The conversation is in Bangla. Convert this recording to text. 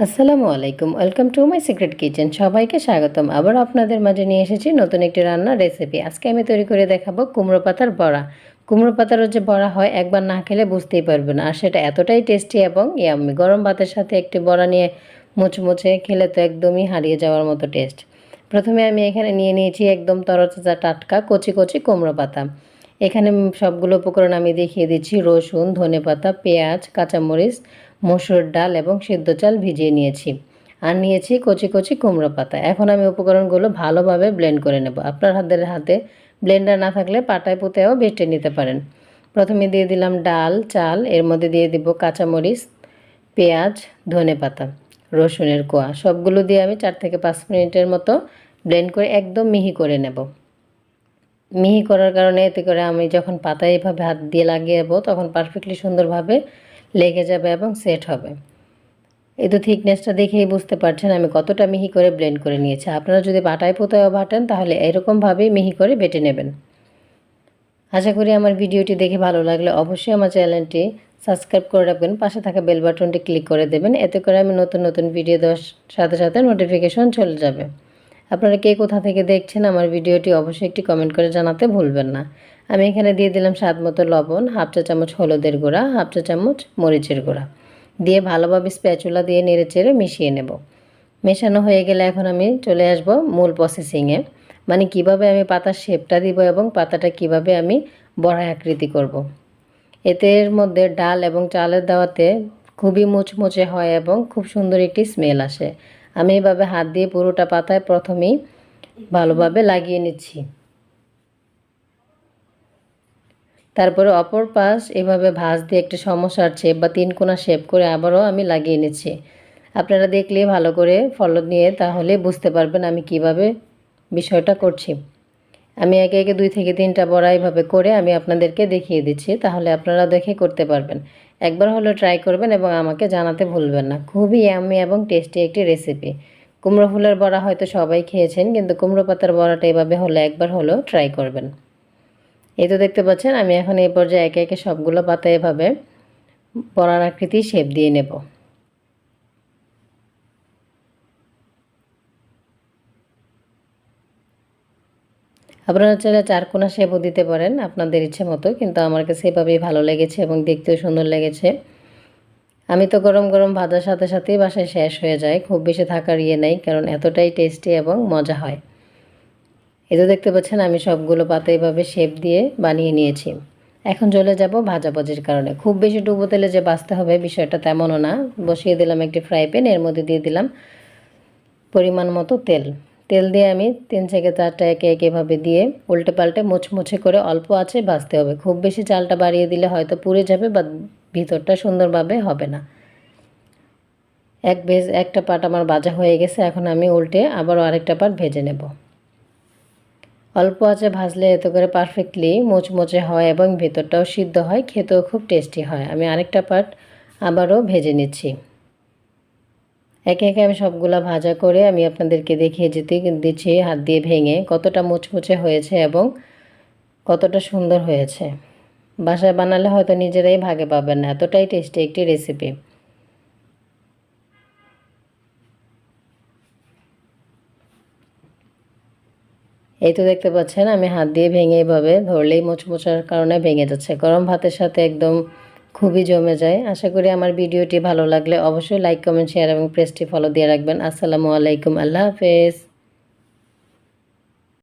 আসসালামু আলাইকুম। Welcome to my secret kitchen সবাইকে স্বাগতম। আবার আপনাদের মাঝে নিয়ে এসেছি নতুন একটি রান্নার রেসিপি আজকে আমি তৈরি করে দেখাবো কুমড়ো পাতার বড়া। কুমড়ো পাতারও যে বড়া হয়, একবার না খেলে বুঝতেই পারবেন আর সেটা এতটাই টেস্টি এবং ইয়াম্মি গরম ভাতের সাথে একটি বড়া নিয়ে মুচমুচে খেলে তো একদমই হারিয়ে যাওয়ার মতো টেস্ট প্রথমে আমি এখানে নিয়ে নিয়েছি একদম তরতাজা টাটকা, কচি কচি কুমড়ো পাতা। এখানে সবগুলো উপকরণ আমি দেখিয়ে দিচ্ছি। রসুন ধনে পাতা পেঁয়াজ, কাঁচামরিচ মসুর ডাল এবং সিদ্ধ চাল ভিজিয়ে নিয়েছি। আর নিয়েছি কচি কচি কুমড়ো পাতা। এখন আমি উপকরণগুলো ভালোভাবে ব্লেন্ড করে নেব। আপনার হাতের হাতে ব্লেন্ডার না থাকলে পাটায় পুঁতেও বেটে নিতে পারেন। প্রথমে দিয়ে দিলাম ডাল, চাল, এর মধ্যে দিয়ে দিব কাঁচামরিচ, পেঁয়াজ, ধনে পাতা, রসুনের কোয়া। সবগুলো দিয়ে আমি চার থেকে পাঁচ মিনিটের মতো ব্লেন্ড করে একদম মিহি করে নেব। মিহি করার কারণে এতে করে আমি যখন পাতা এভাবে হাত দিয়ে লাগিয়ে তখন পারফেক্টলি সুন্দরভাবে লেগে যাবে এবং সেট হবে। এই তো থিকনেসটা দেখেই বুঝতে পারছেন আমি কতটা মিহি করে ব্লেন্ড করে নিয়েছি। আপনারা যদি বাটায় পোতায়ও বাটেন, তাহলে এরকমভাবেই মিহি করে বেটে নেবেন। আশা করি আমার ভিডিওটি দেখে ভালো লাগলে অবশ্যই আমার চ্যানেলটি সাবস্ক্রাইব করে রাখবেন। পাশে থাকা বেল বাটনটি ক্লিক করে দেবেন। এতে করে আমি নতুন নতুন ভিডিও দেওয়ার সাথে সাথে নোটিফিকেশন চলে যাবে। আপনারা কে কোথা থেকে দেখছেন আমার ভিডিওটি অবশ্যই একটি কমেন্ট করে জানাতে ভুলবেন না। আমি এখানে দিয়ে দিলাম স্বাদ মতো লবণ, হাফ চা চামচ হলুদের গুঁড়া, হাফ চা চামচ মরিচের গুঁড়া। দিয়ে ভালোভাবে স্প্যাচুলা দিয়ে নেড়ে চেড়ে মিশিয়ে নেব। মেশানো হয়ে গেলে এখন আমি চলে আসব মূল প্রসেসিংয়ে মানে কীভাবে আমি পাতার শেপটা দিব এবং পাতাটা কীভাবে আমি বড়া আকৃতি করব। এতে এর মধ্যে ডাল এবং চালের দেওয়াতে খুবই মুচমুচে হয় এবং খুব সুন্দর একটি স্মেল আসে। আমি এভাবে হাত দিয়ে পুরোটা পাতায় প্রথমেই ভালোভাবে লাগিয়ে নিচ্ছি। তারপরে অপর পাশ এভাবে ভাঁজ দিয়ে একটা সমস্যার শেপ বা তিন কোনা শেপ করে আবারও আমি লাগিয়ে নিচ্ছি। আপনারা দেখলে ভালো করে ফলো নিয়ে তাহলে বুঝতে পারবেন আমি কীভাবে বিষয়টা করছি। আমি একে একে দুই থেকে তিনটা বড়া এইভাবে করে আমি আপনাদেরকে দেখিয়ে দিচ্ছি, তাহলে আপনারা দেখে করতে পারবেন। একবার হলো ট্রাই করবেন এবং আমাকে জানাতে ভুলবেন না। খুবই আমি এবং টেস্টি একটি রেসিপি কুমড়ো ফুলের বড়া হয়তো সবাই খেয়েছেন, কিন্তু কুমড়ো পাতার বড়াটা এভাবে হলে একবার হলেও ট্রাই করবেন। এই তো দেখতে পাচ্ছেন, আমি এখন এই পর্যায়ে একে একে সবগুলো পাতা এভাবে পরার আকৃতি শেপ দিয়ে নেব। আপনারা চাইলে চারকোনা শেপও দিতে পারেন, আপনাদের ইচ্ছে মতো, কিন্তু আমার কাছে এভাবেই ভালো লেগেছে এবং দেখতেও সুন্দর লেগেছে। আমি তো গরম গরম ভাজার সাথে সাথেই বাসায় শেষ হয়ে যায়, খুব বেশি থাকার ইয়ে নেই, কারণ এতটাই টেস্টি এবং মজা হয়। এতে দেখতে পাচ্ছেন, আমি সবগুলো পাতা এভাবে শেপ দিয়ে বানিয়ে নিয়েছি। এখন চলে যাব ভাজাভাজির কারণে। খুব বেশি ডুবো তেলে যে বাঁচতে হবে বিষয়টা তেমনও না। বসিয়ে দিলাম একটি ফ্রাই প্যান এর মধ্যে দিয়ে দিলাম পরিমাণ মতো তেল। তেল দিয়ে আমি তিন থেকে চারটা একে একে এভাবে দিয়ে উল্টে পাল্টে মুচমুচে করে অল্প আছে ভাজতে হবে। খুব বেশি চালটা বাড়িয়ে দিলে হয়তো পুড়ে যাবে বা ভিতরটা সুন্দরভাবে হবে না। এক ভেজ একটা পাট আমার ভাজা হয়ে গেছে, এখন আমি উল্টে আবারও আরেকটা পাট ভেজে নেব। অল্প আছে ভাজলে এত করে পারফেক্টলি মোচমোচে হয় এবং ভেতরটাও সিদ্ধ হয়, খেতেও খুব টেস্টি হয়। আমি আরেকটা পাট আবারও ভেজে নিচ্ছি। একে একে আমি সবগুলা ভাজা করে আমি আপনাদেরকে দেখিয়ে যেতে দিচ্ছি হাত দিয়ে ভেঙে কতটা মুচমুচে হয়েছে এবং কতটা সুন্দর হয়েছে। বাসায় বানালে হয়তো নিজেরাই ভাগে পাবেন না। এতটাই টেস্টি একটি রেসিপি এই তো দেখতে পাচ্ছেন, আমি হাত দিয়ে ভেঙে এভাবে ধরলেই মোচমোচার কারণে ভেঙে যাচ্ছে। গরম ভাতের সাথে একদম খুবই জমে যায়। আশা করি আমার ভিডিওটি ভালো লাগলে অবশ্যই লাইক কমেন্ট শেয়ার এবং প্রেসটি ফলো দিয়ে রাখবেন। আসসালামু আলাইকুম, আল্লাহ হাফেজ।